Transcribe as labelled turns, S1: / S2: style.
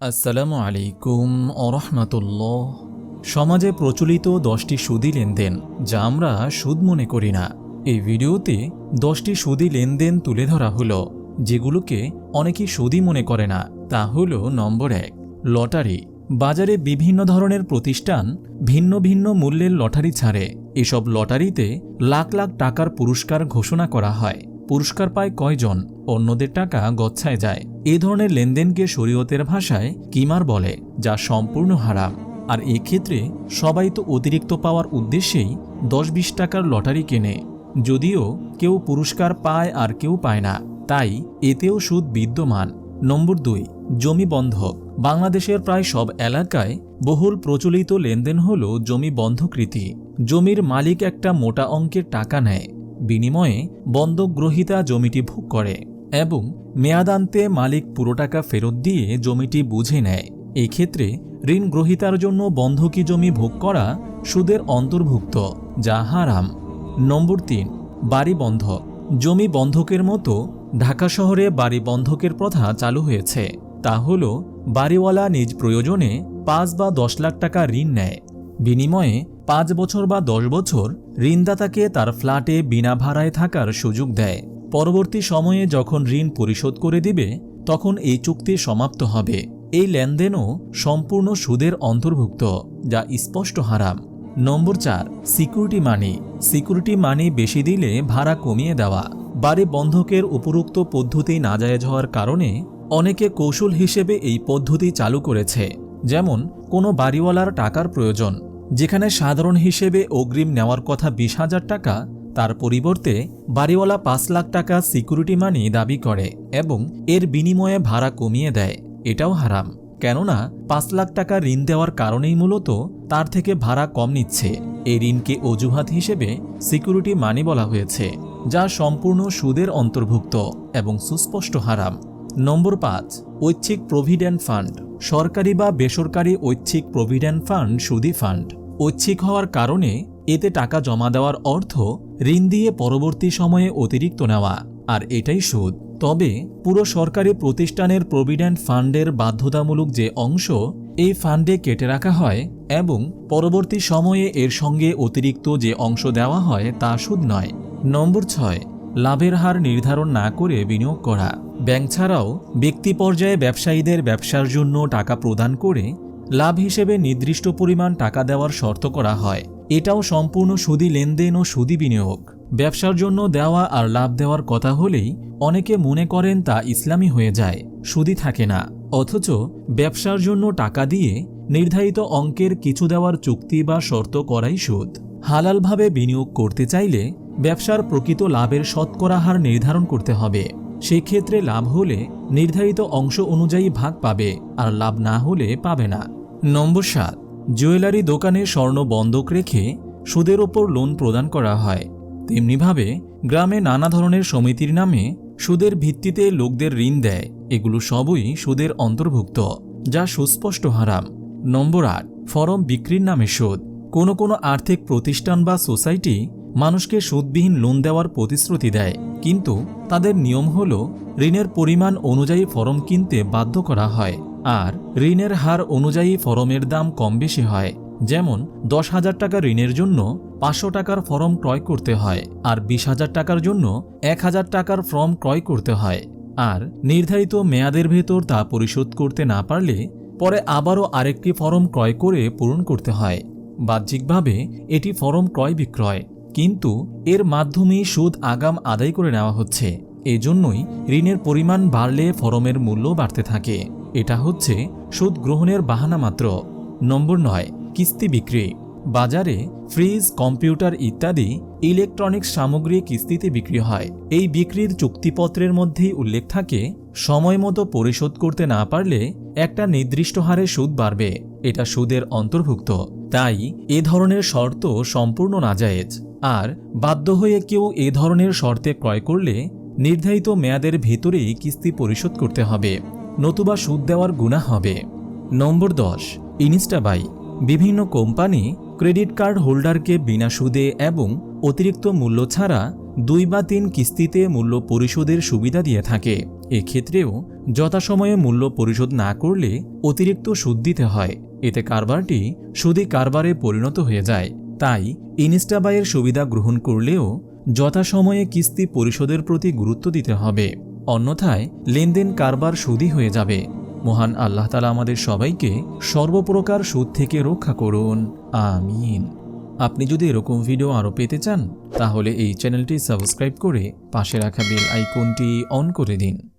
S1: আসসালামু আলাইকুম অরহমাতুল্লাহ সমাজে প্রচলিত দশটি সুদি লেনদেন, যা আমরা সুদ মনে করি না। এই ভিডিওতে দশটি সুদি লেনদেন তুলে ধরা হলো, যেগুলোকে অনেকেই সুদি মনে করে না। তা হল নম্বর এক, লটারি। বাজারে বিভিন্ন ধরনের প্রতিষ্ঠান ভিন্ন ভিন্ন মূল্যের লটারি ছাড়ে। এসব লটারিতে লাখ লাখ টাকার পুরস্কার ঘোষণা করা হয়। পুরস্কার পায় কয়জন অন্যদের টাকা গচ্ছায় যায়। এ ধরনের লেনদেনকে শরীয়তের ভাষায় কিমার বলে, যা সম্পূর্ণ হারাম। আর এক্ষেত্রে সবাই তো অতিরিক্ত পাওয়ার উদ্দেশ্যেই দশ বিশ টাকার লটারি কেনে। যদিও কেউ পুরস্কার পায় আর কেউ পায় না, তাই এতেও সুদ বিদ্যমান। নম্বর দুই, জমি বন্ধক। বাংলাদেশের প্রায় সব এলাকায় বহুল প্রচলিত লেনদেন হল জমি বন্ধকৃতি। জমির মালিক একটা মোটা অঙ্কের টাকা নেয়। বিনিময়ে বন্ধক গ্রহীতা জমিটি ভোগ করে এবং মেয়াদান্তে মালিক পুরো টাকা ফেরত দিয়ে জমিটি বুঝে নেয়। এক্ষেত্রে ক্ষেত্রে ঋণ গ্রহীতার জন্য বন্ধকি জমি ভোগ করা সুদের অন্তর্ভুক্ত, যা হারাম। নম্বর তিন, বাড়ি বন্ধক। জমি বন্ধকের মতো ঢাকা শহরে বাড়ি বন্ধকের প্রথা চালু হয়েছে। তা হল, বাড়িওয়ালা নিজ প্রয়োজনে পাঁচ বা দশ লাখ টাকা ঋণ নেয়। বিনিময়ে পাঁচ বছর বা দশ বছর ঋণদাতাকে তার ফ্ল্যাটে বিনা ভাড়ায় থাকার সুযোগ দেয়। পরবর্তী সময়ে যখন ঋণ পরিশোধ করে দিবে, তখন এই চুক্তি সমাপ্ত হবে। এই লেনদেনও সম্পূর্ণ সুদের অন্তর্ভুক্ত, যা স্পষ্ট হারাম। নম্বর চার, সিকিউরিটি মানি। সিকিউরিটি মানি বেশি দিলে ভাড়া কমিয়ে দেওয়া। বাড়ি বন্ধকের উপরোক্ত পদ্ধতি নাজায়েজ হওয়ার কারণে অনেকে কৌশল হিসেবে এই পদ্ধতি চালু করেছে। যেমন, কোনো বাড়িওয়ালার টাকার প্রয়োজন যেখানে সাধারণ হিসেবে অগ্রিম নেওয়ার কথা বিশ হাজার টাকা, তার পরিবর্তে বাড়িওয়ালা পাঁচ লাখ টাকা সিকিউরিটি মানি দাবি করে এবং এর বিনিময়ে ভাড়া কমিয়ে দেয়। এটাও হারাম। কেননা, পাঁচ লাখ টাকা ঋণ দেওয়ার কারণেই মূলত তার থেকে ভাড়া কম নিচ্ছে। এই ঋণকে অজুহাত হিসেবে সিকিউরিটি মানি বলা হয়েছে, যা সম্পূর্ণ সুদের অন্তর্ভুক্ত এবং সুস্পষ্ট হারাম। নম্বর পাঁচ, ঐচ্ছিক প্রভিডেন্ট ফান্ড। সরকারি বা বেসরকারি ঐচ্ছিক প্রভিডেন্ট ফান্ড, সুদি ফান্ড। ঐচ্ছিক হওয়ার কারণে এতে টাকা জমা দেওয়ার অর্থ ঋণ দিয়ে পরবর্তী সময়ে অতিরিক্ত নেওয়া, আর এটাই সুদ। তবে পুরো সরকারি প্রতিষ্ঠানের প্রভিডেন্ট ফান্ডের বাধ্যতামূলক যে অংশ, এই ফান্ডে কেটে রাখা হয় এবং পরবর্তী সময়ে এর সঙ্গে অতিরিক্ত যে অংশ দেওয়া হয় তা সুদ নয়। নম্বর ছয় লাভের হার নির্ধারণ না করে বিনিয়োগ করা। ব্যাংক ছাড়াও ব্যক্তি পর্যায়ে ব্যবসায়ীদের ব্যবসার জন্য টাকা প্রদান করে লাভ হিসেবে নির্দিষ্ট পরিমাণ টাকা দেওয়ার শর্ত করা হয়। এটাও সম্পূর্ণ সুদি লেনদেন ও সুদি বিনিয়োগ। ব্যবসার জন্য দেওয়া আর লাভ দেওয়ার কথা হলেই অনেকে মনে করেন তা ইসলামী হয়ে যায়, সুদি থাকে না। অথচ ব্যবসার জন্য টাকা দিয়ে নির্ধারিত অঙ্কের কিছু দেওয়ার চুক্তি বা শর্ত করাই সুদ। হালালভাবে বিনিয়োগ করতে চাইলে ব্যবসার প্রকৃত লাভের শতকরা হার নির্ধারণ করতে হবে। সেক্ষেত্রে লাভ হলে নির্ধারিত অংশ অনুযায়ী ভাগ পাবে আর লাভ না হলে পাবে না। নম্বর সাত, জুয়েলারি দোকানে স্বর্ণ বন্ধক রেখে সুদের ওপর লোন প্রদান করা হয়। তেমনিভাবে গ্রামে নানা ধরনের সমিতির নামে সুদের ভিত্তিতে লোকদের ঋণ দেয়। এগুলো সবই সুদের অন্তর্ভুক্ত, যা সুস্পষ্ট হারাম। নম্বর আট, ফরম বিক্রির নামে সুদ। কোনো কোনো আর্থিক প্রতিষ্ঠান বা সোসাইটি মানুষকে সুদবিহীন লোন দেওয়ার প্রতিশ্রুতি দেয়। কিন্তু তাদের নিয়ম হল, ঋণের পরিমাণ অনুযায়ী ফরম কিনতে বাধ্য করা হয়, আর ঋণের হার অনুযায়ী ফরমের দাম কম বেশি হয়। যেমন, দশ হাজার টাকা ঋণের জন্য পাঁচশো টাকার ফর্ম ক্রয় করতে হয়, আর বিশ হাজার টাকার জন্য এক হাজার টাকার ফর্ম ক্রয় করতে হয়। আর নির্ধারিত মেয়াদের ভেতর তা পরিশোধ করতে না পারলে, পরে আবারও আরেকটি ফর্ম ক্রয় করে পূরণ করতে হয়। বাহ্যিকভাবে, এটি ফরম ক্রয় বিক্রয় কিন্তু এর মাধ্যমেই সুদ আগাম আদায় করে নেওয়া হচ্ছে। এজন্যই ঋণের পরিমাণ বাড়লে ফরমের মূল্য বাড়তে থাকে। এটা হচ্ছে সুদ গ্রহণের বাহানা মাত্র। নম্বর নয়, কিস্তি বিক্রি। বাজারে ফ্রিজ, কম্পিউটার ইত্যাদি ইলেকট্রনিক্স সামগ্রী কিস্তিতে বিক্রি হয়। এই বিক্রির চুক্তিপত্রের মধ্যেই উল্লেখ থাকে, সময় মতো পরিশোধ করতে না পারলে একটা নির্দিষ্ট হারে সুদ বাড়বে। এটা সুদের অন্তর্ভুক্ত। তাই এ ধরনের শর্ত সম্পূর্ণ নাজায়েজ। আর বাধ্য হয়ে কেউ এ ধরনের শর্তে ক্রয় করলে নির্ধারিত মেয়াদের ভেতরেই কিস্তি পরিশোধ করতে হবে, নতুবা সুদ দেওয়ার গুণা হবে। নম্বর দশ, ইনস্টাবাই, বিভিন্ন কোম্পানি ক্রেডিট কার্ড হোল্ডারকে বিনা সুদে এবং অতিরিক্ত মূল্য ছাড়া দুই বা তিন কিস্তিতে মূল্য পরিশোধের সুবিধা দিয়ে থাকে। এক্ষেত্রেও যথাসময়ে মূল্য পরিশোধ না করলে অতিরিক্ত সুদ দিতে হয়, এতে কারবারটি সুদী কারবারে পরিণত হয়ে যায়। তাই ইনস্টাবাইয়ের সুবিধা গ্রহণ করলেও যথাসময়ে কিস্তি পরিশোধের প্রতি গুরুত্ব দিতে হবে। অন্যথায় লেনদেন কারবার সুদী হয়ে যাবে। মহান আল্লাহ তালা আমাদের সবাইকে সর্বপ্রকার সুদ থেকে রক্ষা করুন। আমিন। আপনি যদি এরকম ভিডিও আরও পেতে চান, তাহলে এই চ্যানেলটি সাবস্ক্রাইব করে পাশে রাখা বেল আইকনটি অন করে দিন।